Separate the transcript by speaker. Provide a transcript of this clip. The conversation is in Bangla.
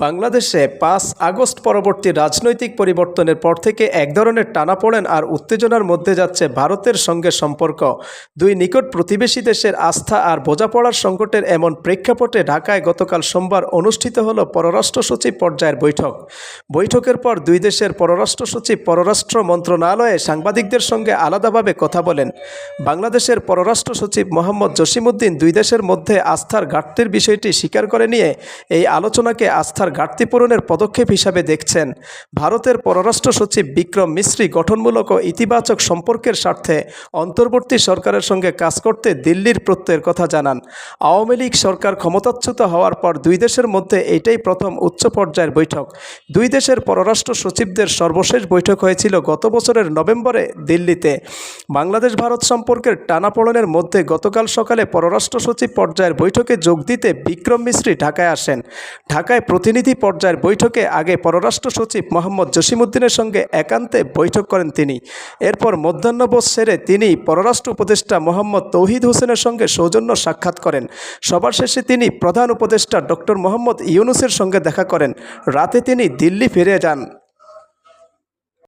Speaker 1: বাংলাদেশে পাঁচ আগস্ট পরবর্তী রাজনৈতিক পরিবর্তনের পর থেকে এক ধরনের টানাপোড়েন আর উত্তেজনার মধ্যে যাচ্ছে ভারতের সঙ্গে সম্পর্ক। দুই নিকট প্রতিবেশী দেশের আস্থা আর বোঝাপড়ার সংকটের এমন প্রেক্ষাপটে ঢাকায় গতকাল সোমবার অনুষ্ঠিত হল পররাষ্ট্র সচিব পর্যায়ের বৈঠক। বৈঠকের পর দুই দেশের পররাষ্ট্র সচিব, পররাষ্ট্র মন্ত্রণালয়ে সাংবাদিকদের সঙ্গে আলাদাভাবে কথা বলেন। বাংলাদেশের পররাষ্ট্র সচিব মোহাম্মদ জসিমুদ্দিন দুই দেশের মধ্যে আস্থার ঘাটতির বিষয়টি স্বীকার করে নিয়ে এই আলোচনাকে আস্থার ঘাটতি পূরণের পদক্ষেপ হিসাবে দেখছেন ভারতের পররাষ্ট্র সচিব বিক্রম মিশ্রি গঠনমূলক ও ইতিবাচক সম্পর্কের স্বার্থে অন্তর্বর্তী সরকারের সঙ্গে কাজ করতে দিল্লির প্রত্যয়ের কথা জানান। আওয়ামী লীগ সরকার ক্ষমতাচ্যুত হওয়ার পর দুই দেশের মধ্যে এটাই প্রথম উচ্চ পর্যায়ের বৈঠক। দুই দেশের পররাষ্ট্র সচিবদের সর্বশেষ বৈঠক হয়েছিল গত বছরের নভেম্বরে দিল্লিতে। বাংলাদেশ ভারত সম্পর্কের টানাপোড়েনের মধ্যে গতকাল সকালে পররাষ্ট্র সচিব পর্যায়ের বৈঠকে যোগ দিতে বিক্রম মিশ্রি ঢাকায় আসেন। ঢাকায় প্রতিনিধি পর্যায়ের বৈঠকে আগে পররাষ্ট্র সচিব মোহাম্মদ জসিমউদ্দিনের সঙ্গে একান্তে বৈঠক করেন তিনি। এরপর মধ্যাহ্নবোধ সেরে তিনি পররাষ্ট্র উপদেষ্টা মোহাম্মদ তৌহিদ হোসেনের সঙ্গে সৌজন্য সাক্ষাৎ করেন। সবার শেষে তিনি প্রধান উপদেষ্টা ডক্টর মোহাম্মদ ইউনুসের সঙ্গে দেখা করেন। রাতে তিনি দিল্লি ফিরে যান।